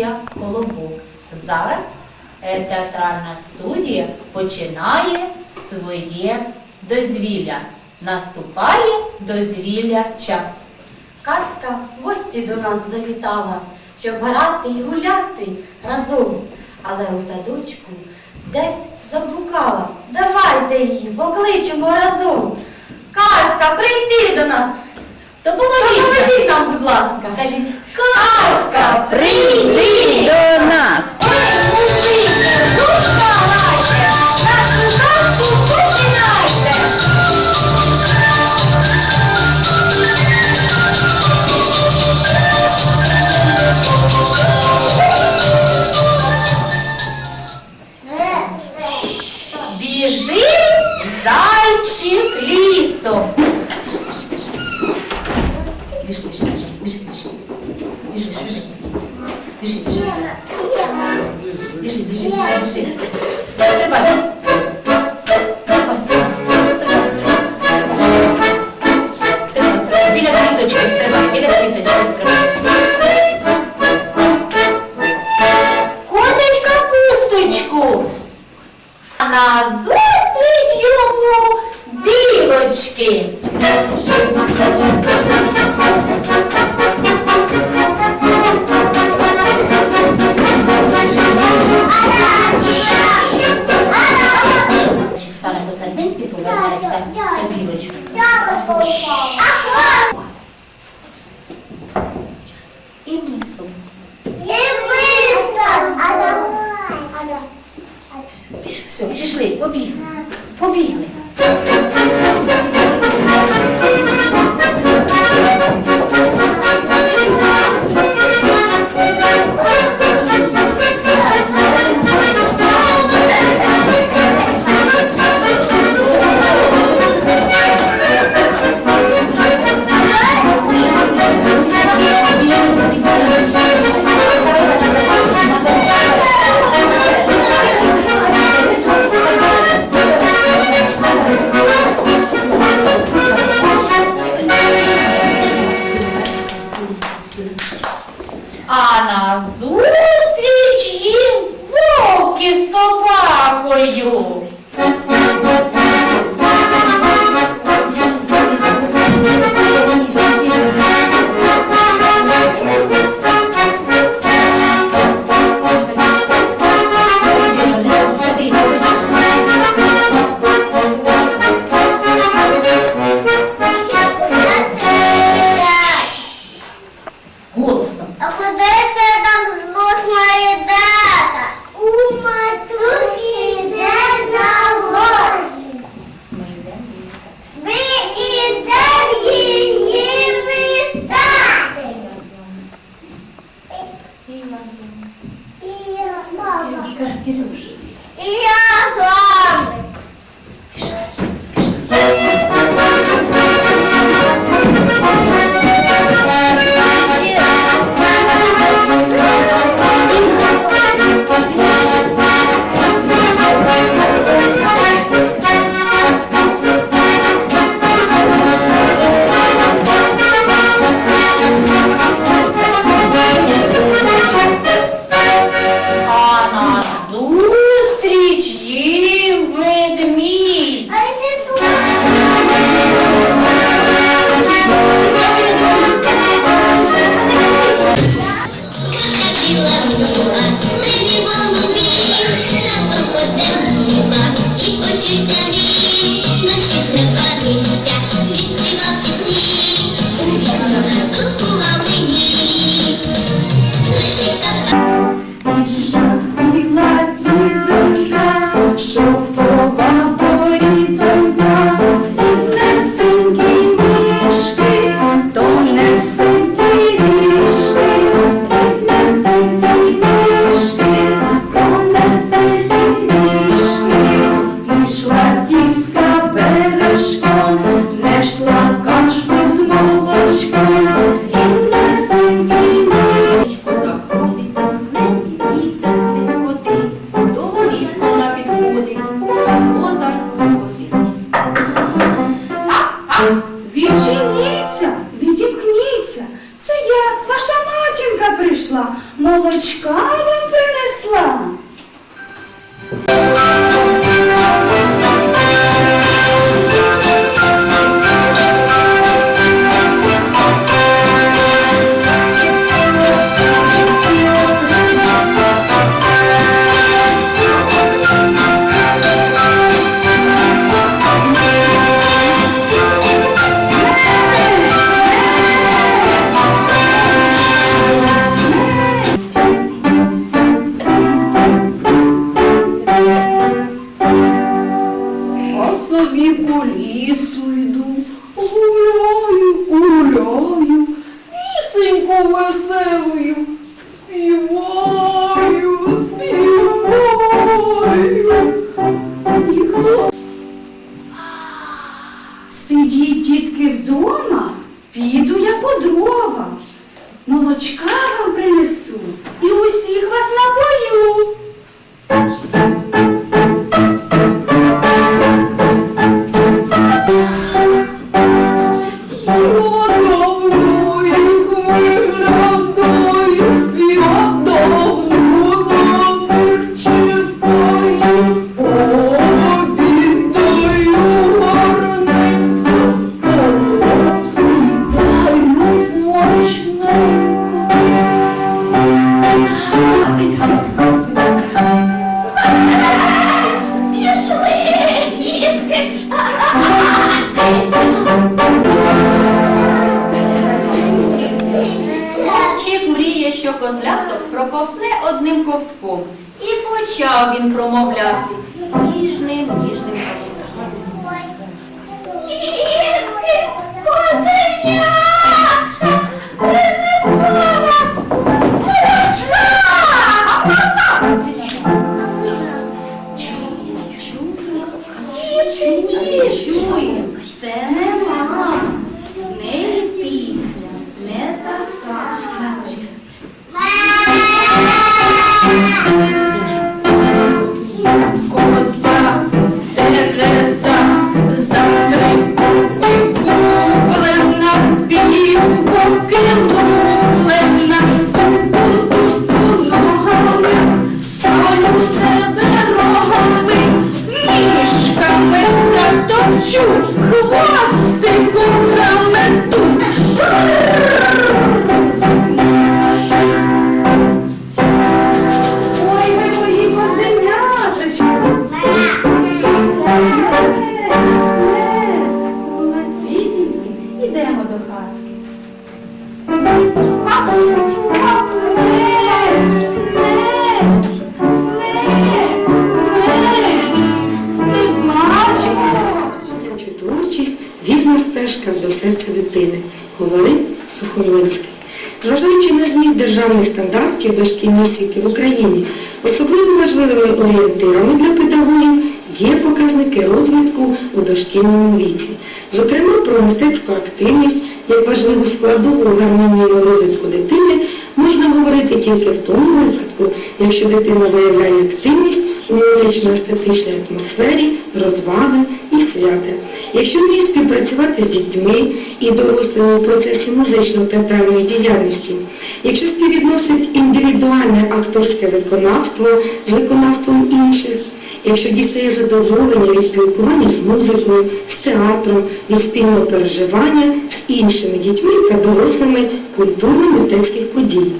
студія Колобок. Зараз е, театральна студія починає своє дозвілля. Наступає дозвілля час. Казка в гості до нас завітала, щоб грати і гуляти разом. Але у садочку десь заблукала. Давайте її покличемо разом. Казка, прийди до нас. Допоможіть нам, будь ласка. Кажіть, Казка, Прийди до нас! Все, пішли, побігли. Побігли. А назустріч їм вовки з собакою. Відчиніться, відімкніться. Це я, ваша матінка прийшла. молочка Молочкава Піду я по дрова, молочка вам принесу і усіх вас напою. não gosto. Державних стандартів дошкільної освіти в Україні, особливо важливими орієнтирами для педагогів є показники розвитку у дошкільному віці. Зокрема, про мистецьку активність як важливу складову гармонійного розвитку дитини можна говорити тільки в тому випадку, якщо дитина виявляє активність у музично-естетичній атмосфері, розваги і свята. Якщо вміє співпрацювати з дітьми і дорослими у процесі музично-театральної діяльності, якщо співвідносить індивідуальне акторське виконавство з виконавством інших, якщо дістає задоволення від спілкування з музикою, з театром, від спільного переживання з іншими дітьми та дорослими культурно-мистецьких подій.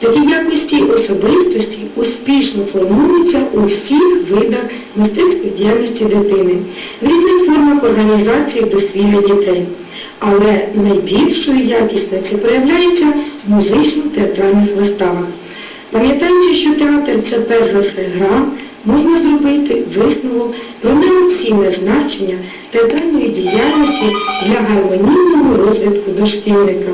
Такі якості особистості успішно формуються у всіх видах мистецької діяльності дитини, в різних формах організації дозвілля дітей. Але найбільшою якісно це проявляється в музично-театральних виставах. Пам'ятаючи, що театр це перш за все гра, можна зробити висновок про неоцінне значення театральної діяльності для гармонійного розвитку дошкільника.